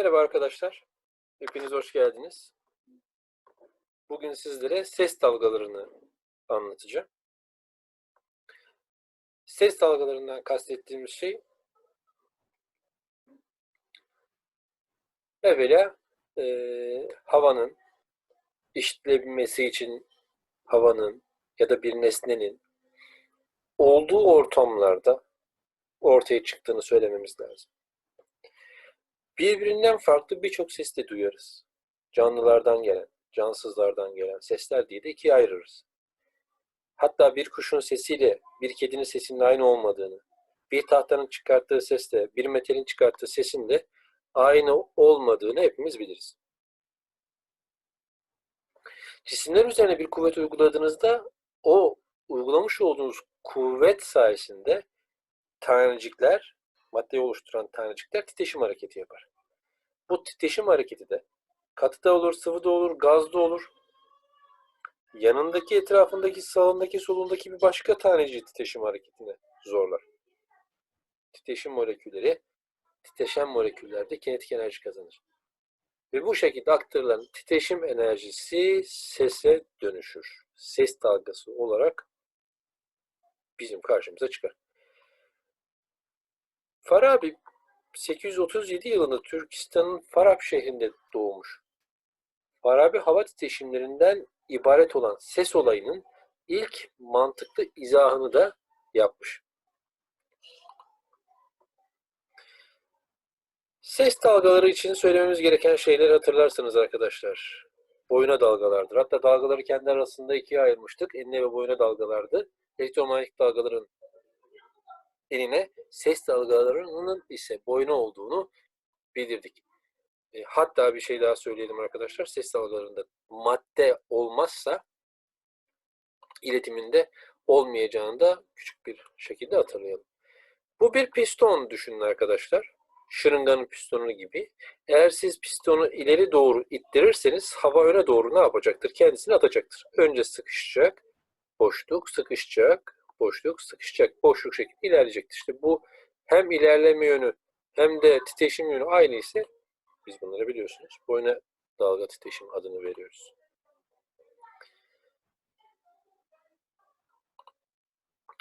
Merhaba arkadaşlar. Hepiniz hoş geldiniz. Bugün sizlere ses dalgalarını anlatacağım. Ses dalgalarından kastettiğimiz şey evvela eee, havanın işitilebilmesi için havanın ya da bir nesnenin olduğu ortamlarda ortaya çıktığını söylememiz lazım. Birbirinden farklı birçok ses de duyarız. Canlılardan gelen, cansızlardan gelen sesler diye de ikiye ayırırız. Hatta bir kuşun sesiyle bir kedinin sesinin aynı olmadığını, bir tahtanın çıkarttığı sesle bir metalin çıkarttığı sesin de aynı olmadığını hepimiz biliriz. Cisimler üzerine bir kuvvet uyguladığınızda o uygulamış olduğunuz kuvvet sayesinde tanecikler, maddeyi oluşturan tanecikler titreşim hareketi yapar. Bu titreşim hareketi de katıda olur, sıvıda olur, gazda olur. Yanındaki, etrafındaki, sağındaki, solundaki bir başka taneciği titreşim hareketine zorlar. Titreşim molekülleri, titreşen moleküllerde kinetik enerji kazanır. Ve bu şekilde aktarılan titreşim enerjisi sese dönüşür. Ses dalgası olarak bizim karşımıza çıkar. Farabi 837 yılında Türkistan'ın Farab şehrinde doğmuş. Farabi hava titreşimlerinden ibaret olan ses olayının ilk mantıklı izahını da yapmış. Ses dalgaları için söylememiz gereken şeyleri hatırlarsınız arkadaşlar. Boyuna dalgalardır. Hatta dalgaları kendi arasında ikiye ayırmıştık. Enine ve boyuna dalgalardı. Elektromanyetik dalgaların enine, ses dalgalarının ise boyuna olduğunu bildirdik. E, hatta bir şey daha söyleyelim arkadaşlar. Ses dalgalarında madde olmazsa iletiminde olmayacağını da küçük bir şekilde hatırlayalım. Bu bir piston düşünün arkadaşlar. Şırınganın pistonu gibi. Eğer siz pistonu ileri doğru ittirirseniz hava öne doğru ne yapacaktır? Kendisini atacaktır. Önce sıkışacak, boşluk, sıkışacak, boşluk, sıkışacak, boşluk şeklinde ilerleyecektir. İşte bu hem ilerleme yönü hem de titreşim yönü aynı ise biz bunları biliyorsunuz. Boyuna dalga titreşim adını veriyoruz.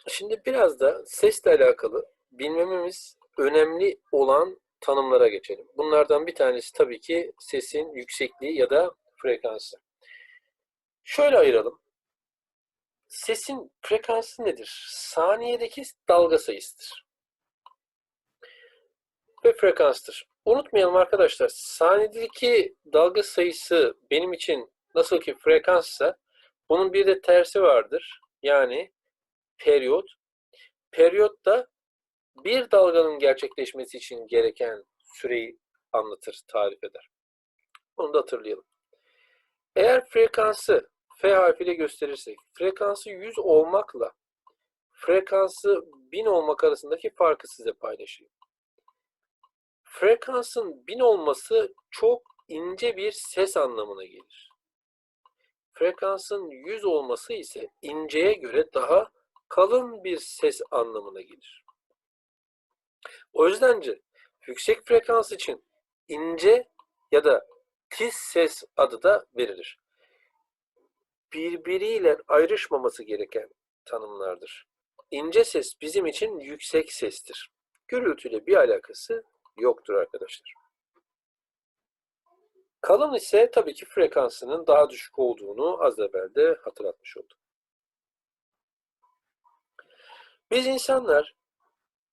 Şimdi biraz da sesle alakalı bilmememiz önemli olan tanımlara geçelim. Bunlardan bir tanesi tabii ki sesin yüksekliği ya da frekansı. Şöyle ayıralım. Sesin frekansı nedir? Saniyedeki dalga sayısıdır. Ve frekanstır. Unutmayalım arkadaşlar, saniyedeki dalga sayısı benim için nasıl ki frekanssa bunun bir de tersi vardır. Yani periyot. Periyot da bir dalganın gerçekleşmesi için gereken süreyi anlatır, tarif eder. Onu da hatırlayalım. Eğer frekansı F harfiyle gösterirsek, frekansı 100 olmakla frekansı 1000 olmak arasındaki farkı size paylaşayım. Frekansın 1000 olması çok ince bir ses anlamına gelir. Frekansın 100 olması ise inceye göre daha kalın bir ses anlamına gelir. O yüzdence yüksek frekans için ince ya da tiz ses adı da verilir. Birbiriyle ayrışmaması gereken tanımlardır. İnce ses bizim için yüksek sestir. Gürültüyle bir alakası yoktur arkadaşlar. Kalın ise tabii ki frekansının daha düşük olduğunu az evvel de hatırlatmış olduk. Biz insanlar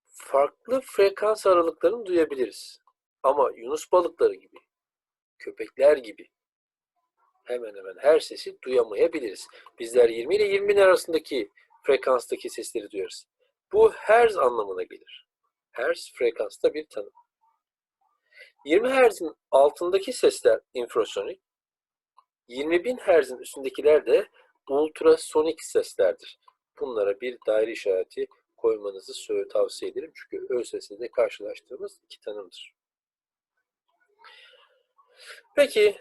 farklı frekans aralıklarını duyabiliriz. Ama yunus balıkları gibi, köpekler gibi hemen hemen her sesi duyamayabiliriz. Bizler 20 ile 20 bin arasındaki frekanstaki sesleri duyarız. Bu hertz anlamına gelir. Hertz frekansta bir tanım. 20 Hz'in altındaki sesler infrasonik, 20 bin Hz'in üstündekiler de ultrasonik seslerdir. Bunlara bir daire işareti koymanızı tavsiye ederim. Çünkü ö sesiyle karşılaştığımız iki tanımdır. Peki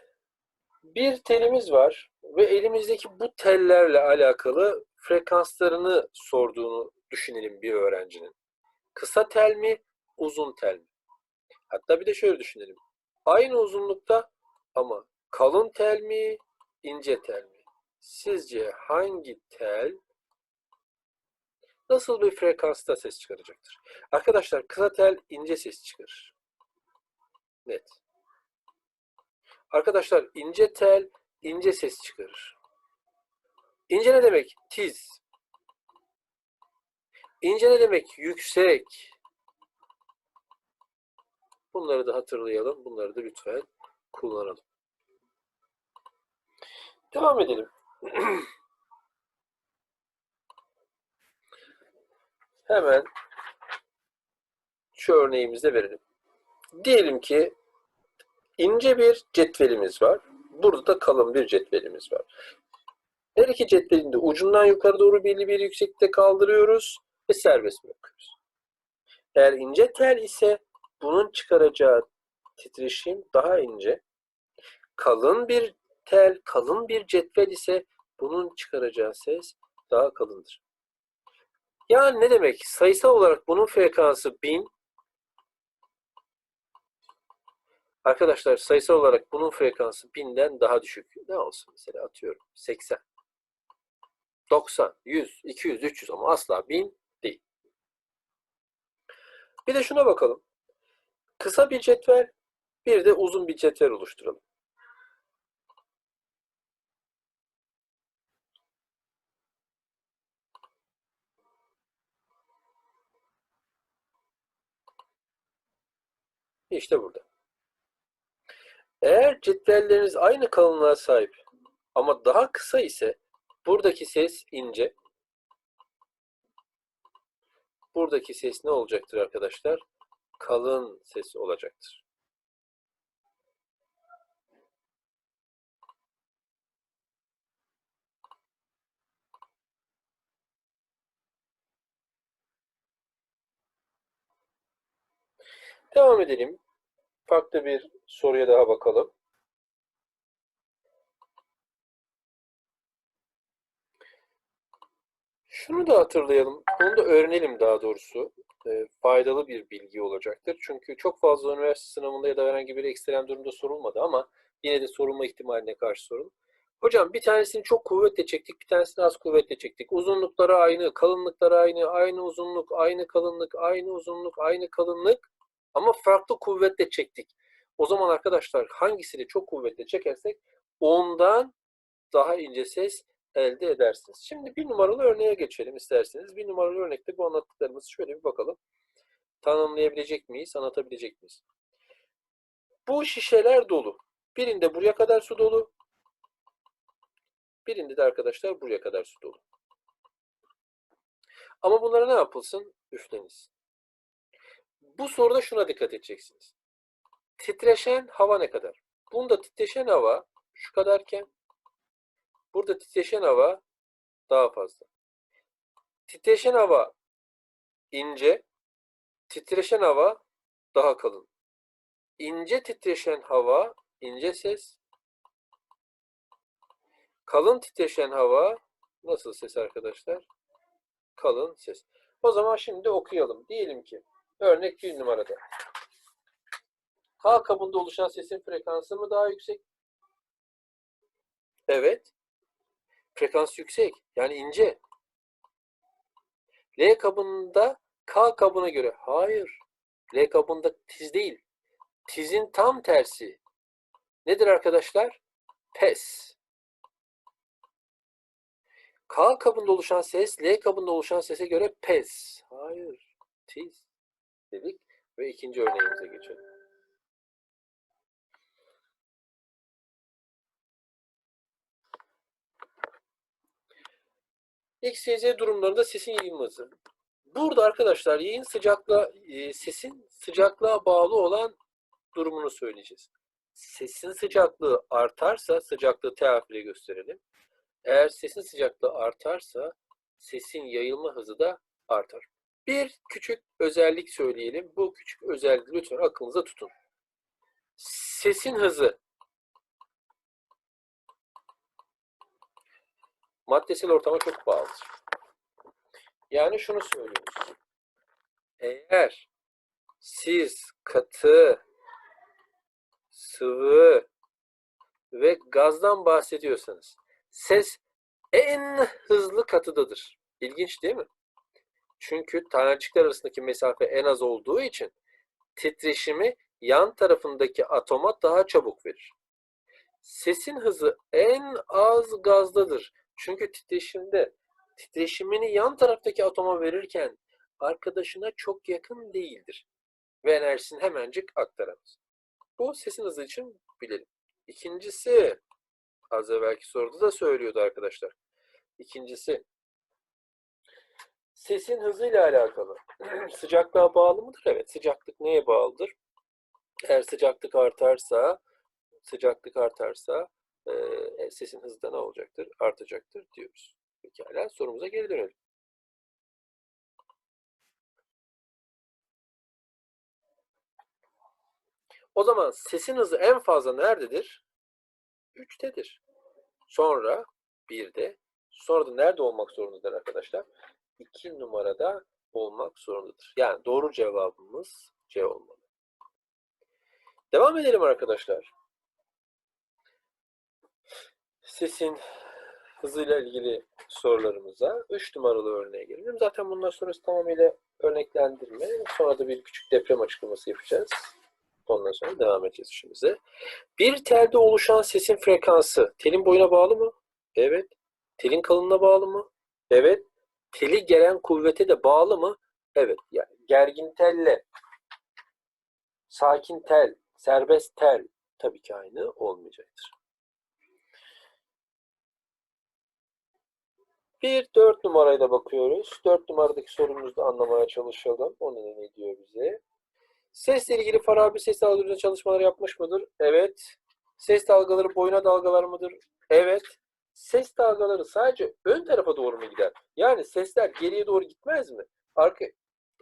bir telimiz var ve elimizdeki bu tellerle alakalı frekanslarını sorduğunu düşünelim bir öğrencinin. Kısa tel mi, uzun tel mi? Hatta bir de şöyle düşünelim. Aynı uzunlukta ama kalın tel mi, ince tel mi? Sizce hangi tel nasıl bir frekansta ses çıkaracaktır? Arkadaşlar kısa tel ince ses çıkarır. Net. Arkadaşlar ince tel ince ses çıkarır. İnce ne demek? Tiz. İnce ne demek? Yüksek. Bunları da hatırlayalım. Bunları da lütfen kullanalım. Devam edelim. Hemen şu örneğimizde verelim. Diyelim ki ince bir cetvelimiz var. Burada da kalın bir cetvelimiz var. Her iki cetvelin de ucundan yukarı doğru belli bir yükseklikte kaldırıyoruz ve serbest bırakıyoruz. Eğer ince tel ise bunun çıkaracağı titreşim daha ince. Kalın bir tel, kalın bir cetvel ise bunun çıkaracağı ses daha kalındır. Yani ne demek? Sayısal olarak bunun frekansı 1000. Arkadaşlar sayısal olarak bunun frekansı 1000'den daha düşük. Ne olsun mesela atıyorum 80. 90, 100, 200, 300 ama asla 1000 değil. Bir de şuna bakalım. Kısa bir cetvel, bir de uzun bir cetvel oluşturalım. İşte burada. Eğer cetvelleriniz aynı kalınlığa sahip ama daha kısa ise buradaki ses ince. Buradaki ses ne olacaktır arkadaşlar? Kalın ses olacaktır. Devam edelim. Farklı bir soruya daha bakalım. Şunu da hatırlayalım. Onu da öğrenelim daha doğrusu. E, faydalı bir bilgi olacaktır. Çünkü çok fazla üniversite sınavında ya da herhangi bir ekstrem durumda sorulmadı ama yine de sorulma ihtimaline karşı sorun. Hocam bir tanesini çok kuvvetle çektik, bir tanesini az kuvvetle çektik. Uzunlukları aynı, kalınlıkları aynı, aynı uzunluk, aynı kalınlık, aynı uzunluk, aynı kalınlık ama farklı kuvvetle çektik. O zaman arkadaşlar hangisini çok kuvvetle çekersek ondan daha ince ses elde edersiniz. Şimdi bir numaralı örneğe geçelim isterseniz. Bir numaralı örnekte bu anlattıklarımızı şöyle bir bakalım. Tanımlayabilecek miyiz, anlatabilecek miyiz? Bu şişeler dolu. Birinde buraya kadar su dolu. Birinde de arkadaşlar buraya kadar su dolu. Ama bunlara ne yapılsın? Üflenilsin. Bu soruda şuna dikkat edeceksiniz. Titreşen hava ne kadar? Bunda titreşen hava şu kadarken burada titreşen hava daha fazla. Titreşen hava ince, titreşen hava daha kalın. İnce titreşen hava ince ses. Kalın titreşen hava nasıl ses arkadaşlar? Kalın ses. O zaman şimdi okuyalım. Diyelim ki örnek bir numarada. K kabında oluşan sesin frekansı mı daha yüksek? Evet. Frekans yüksek. Yani ince. L kabında K kabına göre. Hayır. L kabında tiz değil. Tizin tam tersi. Nedir arkadaşlar? Pes. K kabında oluşan ses L kabında oluşan sese göre pes. Hayır. Tiz. Dedik ve ikinci örneğimize geçelim. X, Y, Z durumlarında sesin yayılması. Burada arkadaşlar yayın sıcaklığa, e, sesin sıcaklığa bağlı olan durumunu söyleyeceğiz. Sesin sıcaklığı artarsa sıcaklığı T harfiyle gösterelim. Eğer sesin sıcaklığı artarsa sesin yayılma hızı da artar. Bir küçük özellik söyleyelim. Bu küçük özelliği lütfen aklınıza tutun. Sesin hızı maddesel ortama çok bağlıdır. Yani şunu söylüyoruz. Eğer siz katı sıvı ve gazdan bahsediyorsanız ses en hızlı katıdadır. İlginç değil mi? Çünkü tanecikler arasındaki mesafe en az olduğu için titreşimi yan tarafındaki atoma daha çabuk verir. Sesin hızı en az gazdadır. Çünkü titreşimde titreşimini yan taraftaki atoma verirken arkadaşına çok yakın değildir. Ve enerjisini hemencik aktaramaz. Bu sesin hızı için bilelim. İkincisi, az evvelki soruda da söylüyordu arkadaşlar. İkincisi, sesin hızıyla alakalı. Sıcaklığa bağlı mıdır? Evet, sıcaklık neye bağlıdır? Eğer sıcaklık artarsa, sıcaklık artarsa e, sesin hızı da ne olacaktır? Artacaktır diyoruz. Pekala, sorumuza geri dönelim. O zaman sesin hızı en fazla nerededir? 3'tedir. Sonra 1'de. Sonra da nerede olmak zorundadır arkadaşlar? 2 numarada olmak zorundadır. Yani doğru cevabımız C olmalı. Devam edelim arkadaşlar. Sesin hızıyla ilgili sorularımıza 3 numaralı örneğe gelelim. Zaten bundan sonrası tamamıyla örneklendirme. Sonra da bir küçük deprem açıklaması yapacağız. Ondan sonra devam edeceğiz işimize. Bir telde oluşan sesin frekansı telin boyuna bağlı mı? Evet. Telin kalınlığına bağlı mı? Evet. Teli gelen kuvvete de bağlı mı? Evet. Yani gergin telle sakin tel, serbest tel tabii ki aynı olmayacaktır. Bir dört numarayla bakıyoruz. Dört numaradaki sorumuzu da anlamaya çalışalım. O ne, diyor bize? Sesle ilgili Farabi ses dalgalarıyla çalışmalar yapmış mıdır? Evet. Ses dalgaları boyuna dalgalar mıdır? Evet. Ses dalgaları sadece ön tarafa doğru mu gider? Yani sesler geriye doğru gitmez mi? Arka,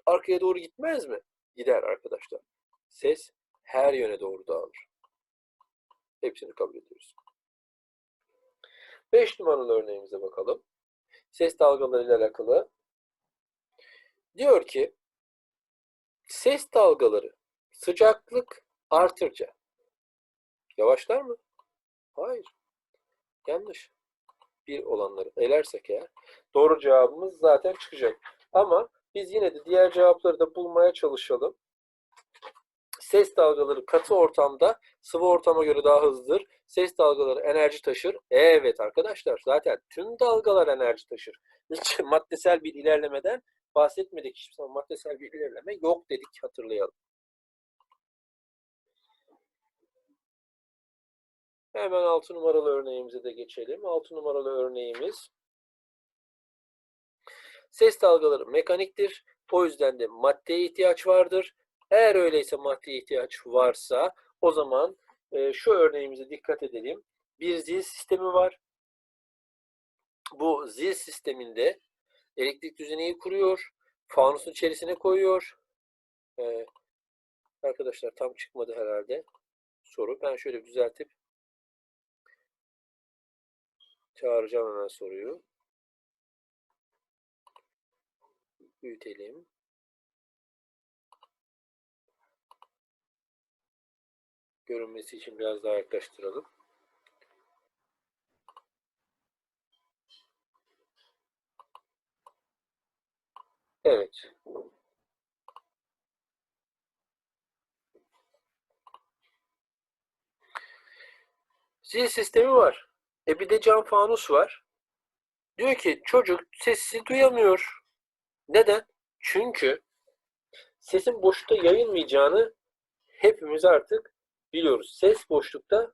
arkaya doğru gitmez mi? Gider arkadaşlar. Ses her yöne doğru dağılır. Hepsini kabul ediyoruz. 5 numaralı örneğimize bakalım. Ses dalgaları ile alakalı. Diyor ki ses dalgaları sıcaklık artırca yavaşlar mı? Hayır. Yanlış. Bir olanları elersek eğer doğru cevabımız zaten çıkacak. Ama biz yine de diğer cevapları da bulmaya çalışalım. Ses dalgaları katı ortamda sıvı ortama göre daha hızlıdır. Ses dalgaları enerji taşır. Evet arkadaşlar zaten tüm dalgalar enerji taşır. Hiç maddesel bir ilerlemeden bahsetmedik. Hiçbir zaman maddesel bir ilerleme yok dedik hatırlayalım. Hemen 6 numaralı örneğimize de geçelim. 6 numaralı örneğimiz ses dalgaları mekaniktir. O yüzden de maddeye ihtiyaç vardır. Eğer öyleyse maddeye ihtiyaç varsa o zaman e, şu örneğimize dikkat edelim. Bir zil sistemi var. Bu zil sisteminde elektrik düzeneyi kuruyor. Fanusun içerisine koyuyor. Ee, arkadaşlar tam çıkmadı herhalde soru. Ben şöyle düzeltip çağıracağım hemen soruyu. Büyütelim. Görünmesi için biraz daha yaklaştıralım. Evet. Zil sistemi var. E bir de cam fanus var. Diyor ki çocuk sesi duyamıyor. Neden? Çünkü sesin boşlukta yayılmayacağını hepimiz artık biliyoruz. Ses boşlukta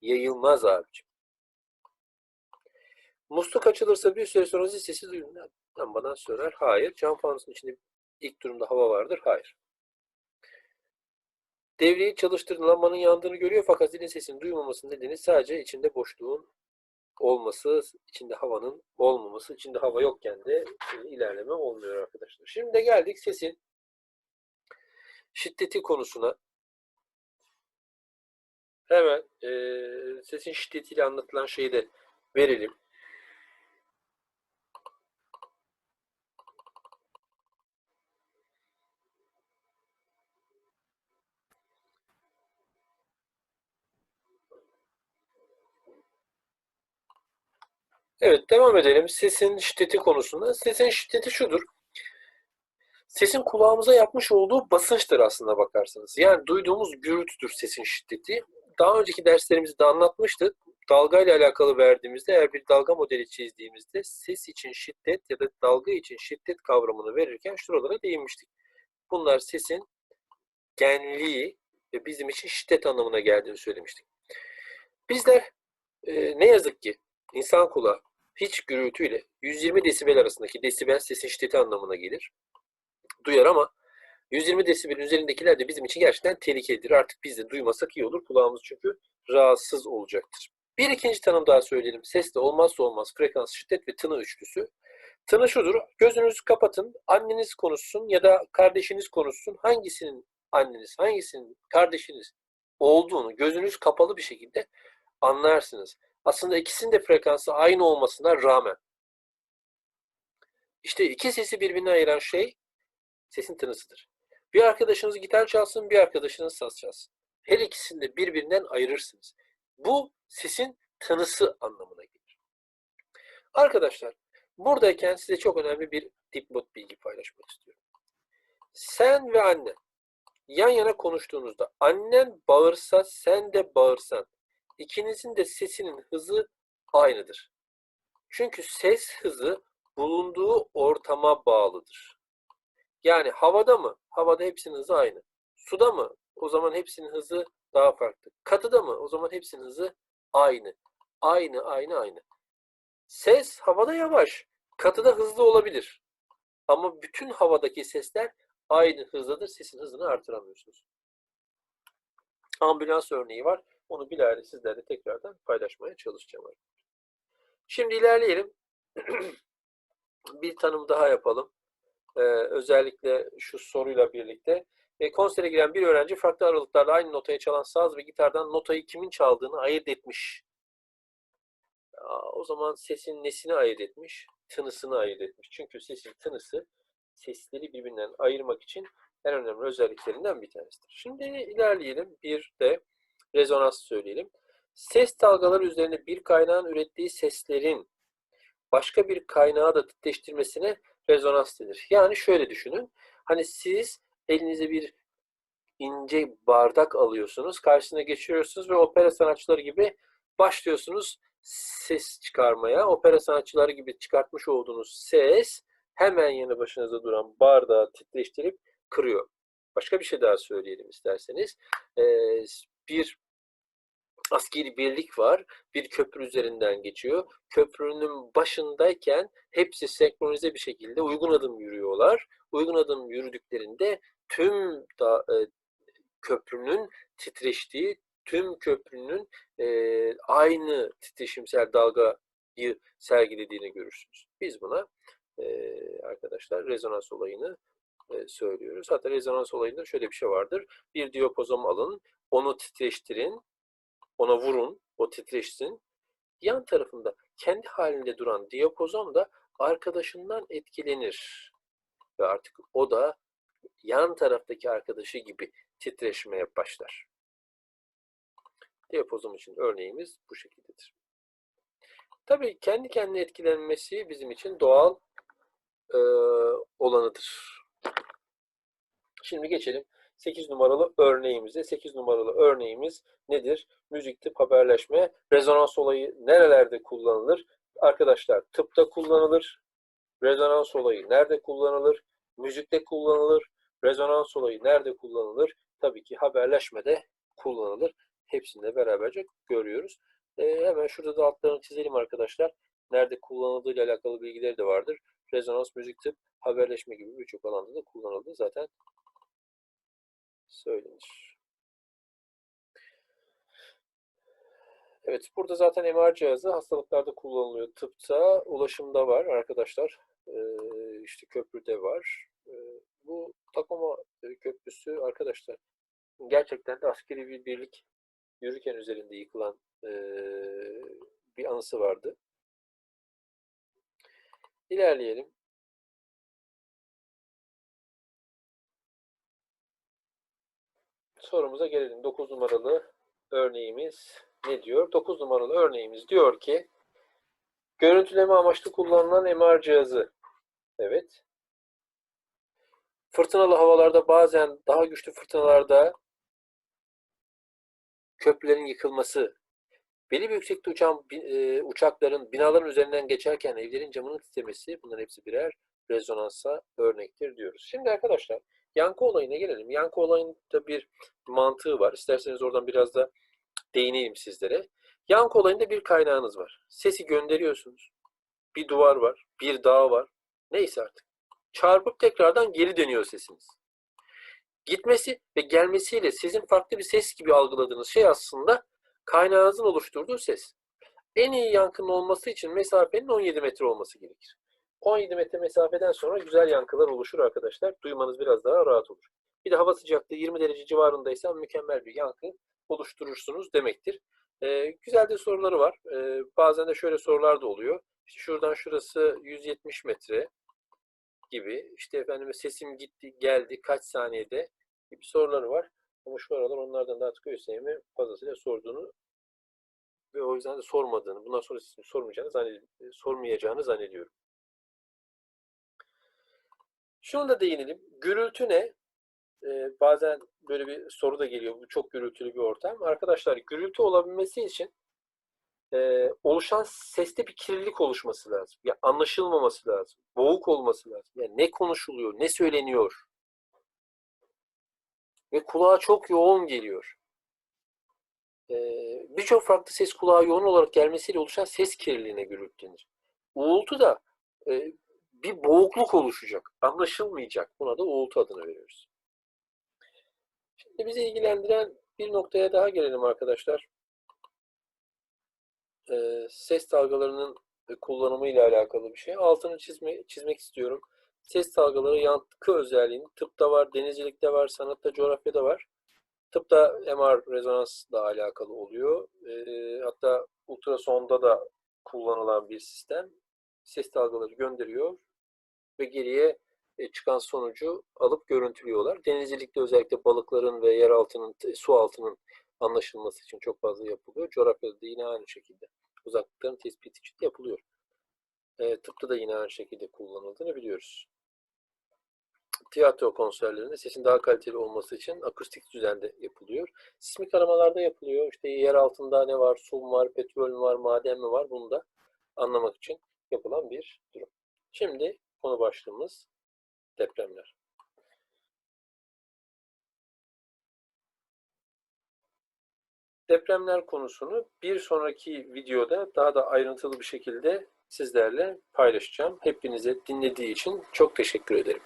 yayılmaz abicim. Musluk açılırsa bir süre sonra zil sesi duyulur. Lambadan söyler. Hayır. Cam fanusun içinde ilk durumda hava vardır. Hayır. Devreyi çalıştırdığında lambanın yandığını görüyor fakat zilin sesini duymamasının nedeni sadece içinde boşluğun olması, içinde havanın olmaması, içinde hava yokken de e, ilerleme olmuyor arkadaşlar. Şimdi de geldik sesin şiddeti konusuna. Hemen e, sesin şiddetiyle anlatılan şeyi de verelim. Evet devam edelim. Sesin şiddeti konusunda. Sesin şiddeti şudur. Sesin kulağımıza yapmış olduğu basınçtır aslında bakarsanız. Yani duyduğumuz gürültüdür sesin şiddeti. Daha önceki derslerimizde de anlatmıştık. Dalga ile alakalı verdiğimizde eğer bir dalga modeli çizdiğimizde ses için şiddet ya da dalga için şiddet kavramını verirken şuralara değinmiştik. Bunlar sesin genliği ve bizim için şiddet anlamına geldiğini söylemiştik. Bizler e, ne yazık ki insan kulağı hiç gürültüyle 120 desibel arasındaki desibel sesin şiddeti anlamına gelir. Duyar ama 120 desibelin üzerindekiler de bizim için gerçekten tehlikelidir. Artık biz de duymasak iyi olur. Kulağımız çünkü rahatsız olacaktır. Bir ikinci tanım daha söyleyelim. Ses de olmazsa olmaz frekans, şiddet ve tını üçlüsü. Tını şudur. Gözünüzü kapatın. Anneniz konuşsun ya da kardeşiniz konuşsun. Hangisinin anneniz, hangisinin kardeşiniz olduğunu gözünüz kapalı bir şekilde anlarsınız. Aslında ikisinin de frekansı aynı olmasına rağmen. İşte iki sesi birbirine ayıran şey sesin tınısıdır. Bir arkadaşınız gitar çalsın, bir arkadaşınız saz çalsın. Her ikisini de birbirinden ayırırsınız. Bu sesin tınısı anlamına gelir. Arkadaşlar, buradayken size çok önemli bir dipnot bilgi paylaşmak istiyorum. Sen ve annen yan yana konuştuğunuzda annen bağırsa sen de bağırsan ikinizin de sesinin hızı aynıdır. Çünkü ses hızı bulunduğu ortama bağlıdır. Yani havada mı? Havada hepsinin hızı aynı. Suda mı? O zaman hepsinin hızı daha farklı. Katıda mı? O zaman hepsinin hızı aynı. Aynı, aynı, aynı. Ses havada yavaş. Katıda hızlı olabilir. Ama bütün havadaki sesler aynı hızdadır. Sesin hızını artıramıyorsunuz. Ambulans örneği var. Onu bilahare sizlerle tekrardan paylaşmaya çalışacağım. Şimdi ilerleyelim. bir tanım daha yapalım. Ee, özellikle şu soruyla birlikte. E, konsere giren bir öğrenci farklı aralıklarla aynı notayı çalan saz ve gitardan notayı kimin çaldığını ayırt etmiş. Aa, o zaman sesin nesini ayırt etmiş? Tınısını ayırt etmiş. Çünkü sesin tınısı sesleri birbirinden ayırmak için en önemli özelliklerinden bir tanesidir. Şimdi ilerleyelim. Bir de rezonans söyleyelim. Ses dalgaları üzerine bir kaynağın ürettiği seslerin başka bir kaynağı da titreştirmesine rezonans denir. Yani şöyle düşünün. Hani siz elinize bir ince bardak alıyorsunuz, karşısına geçiriyorsunuz ve opera sanatçıları gibi başlıyorsunuz ses çıkarmaya. Opera sanatçıları gibi çıkartmış olduğunuz ses hemen yanı başınızda duran bardağı titreştirip kırıyor. Başka bir şey daha söyleyelim isterseniz. Ee, bir askeri birlik var. Bir köprü üzerinden geçiyor. Köprünün başındayken hepsi senkronize bir şekilde uygun adım yürüyorlar. Uygun adım yürüdüklerinde tüm da, e, köprünün titreştiği, tüm köprünün e, aynı titreşimsel dalgayı sergilediğini görürsünüz. Biz buna e, arkadaşlar rezonans olayını e, söylüyoruz. Hatta rezonans olayında şöyle bir şey vardır. Bir diyapozom alın, onu titreştirin, ona vurun, o titreşsin. Yan tarafında kendi halinde duran diyapozom da arkadaşından etkilenir. Ve artık o da yan taraftaki arkadaşı gibi titreşmeye başlar. Diyapozom için örneğimiz bu şekildedir. Tabii kendi kendine etkilenmesi bizim için doğal e, olanıdır. Şimdi geçelim 8 numaralı örneğimize. 8 numaralı örneğimiz nedir? Müzik tip haberleşme. Rezonans olayı nerelerde kullanılır? Arkadaşlar tıpta kullanılır. Rezonans olayı nerede kullanılır? Müzikte kullanılır. Rezonans olayı nerede kullanılır? Tabii ki haberleşmede kullanılır. Hepsini de beraberce görüyoruz. Ee, hemen şurada da altlarını çizelim arkadaşlar. Nerede kullanıldığı ile alakalı bilgileri de vardır. Rezonans, müzik tip, haberleşme gibi birçok alanda da kullanıldı. Zaten söylenir. Evet, burada zaten MR cihazı hastalıklarda kullanılıyor. Tıpta, ulaşımda var arkadaşlar. İşte köprüde var. Bu Takoma Köprüsü arkadaşlar gerçekten de askeri bir birlik yürürken üzerinde yıkılan e, bir anısı vardı. İlerleyelim. Sorumuza gelelim. 9 numaralı örneğimiz ne diyor? 9 numaralı örneğimiz diyor ki Görüntüleme amaçlı kullanılan MR cihazı. Evet. Fırtınalı havalarda bazen daha güçlü fırtınalarda köprülerin yıkılması, belli bir yüksekte uçan e, uçakların binaların üzerinden geçerken evlerin camının titremesi bunların hepsi birer rezonansa örnektir diyoruz. Şimdi arkadaşlar yankı olayına gelelim. Yankı olayında bir mantığı var. İsterseniz oradan biraz da değineyim sizlere. Yankı olayında bir kaynağınız var. Sesi gönderiyorsunuz. Bir duvar var, bir dağ var. Neyse artık. Çarpıp tekrardan geri dönüyor sesiniz. Gitmesi ve gelmesiyle sizin farklı bir ses gibi algıladığınız şey aslında kaynağınızın oluşturduğu ses. En iyi yankının olması için mesafenin 17 metre olması gerekir. 17 metre mesafeden sonra güzel yankılar oluşur arkadaşlar. Duymanız biraz daha rahat olur. Bir de hava sıcaklığı 20 derece civarındaysa mükemmel bir yankı oluşturursunuz demektir. Ee, güzel de soruları var. Ee, bazen de şöyle sorular da oluyor. İşte şuradan şurası 170 metre gibi. İşte efendim sesim gitti geldi kaç saniyede gibi soruları var. Ama şu aralar onlardan da artık ÖSYM fazlasıyla sorduğunu ve o yüzden de sormadığını, bundan sonra sizin sormayacağını, zanned sormayacağını zannediyorum. Şunu da değinelim. Gürültü ne? Ee, bazen böyle bir soru da geliyor. Bu çok gürültülü bir ortam. Arkadaşlar gürültü olabilmesi için e, oluşan seste bir kirlilik oluşması lazım. Ya anlaşılmaması lazım. Boğuk olması lazım. Yani ne konuşuluyor, ne söyleniyor. Ve kulağa çok yoğun geliyor. E, Birçok farklı ses kulağa yoğun olarak gelmesiyle oluşan ses kirliliğine gürültü denir. Uğultu da e, bir boğukluk oluşacak. Anlaşılmayacak. Buna da uğultu adını veriyoruz. Şimdi bizi ilgilendiren bir noktaya daha gelelim arkadaşlar. Ee, ses dalgalarının kullanımı ile alakalı bir şey. Altını çizme, çizmek istiyorum. Ses dalgaları yankı özelliğini tıpta var, denizcilikte var, sanatta, coğrafyada var. Tıpta MR rezonansla alakalı oluyor. Ee, hatta ultrasonda da kullanılan bir sistem. Ses dalgaları gönderiyor ve geriye e, çıkan sonucu alıp görüntülüyorlar. Denizcilikte özellikle balıkların ve yer altının, su altının anlaşılması için çok fazla yapılıyor. Coğrafyada da yine aynı şekilde uzaklıkların tespiti için yapılıyor. E, tıpta da yine aynı şekilde kullanıldığını biliyoruz. Tiyatro konserlerinde sesin daha kaliteli olması için akustik düzende yapılıyor. Sismik aramalarda yapılıyor. İşte yer altında ne var, su mu var, petrol mü var, maden mi var bunu da anlamak için yapılan bir durum. Şimdi konu başlığımız depremler. Depremler konusunu bir sonraki videoda daha da ayrıntılı bir şekilde sizlerle paylaşacağım. Hepinize dinlediği için çok teşekkür ederim.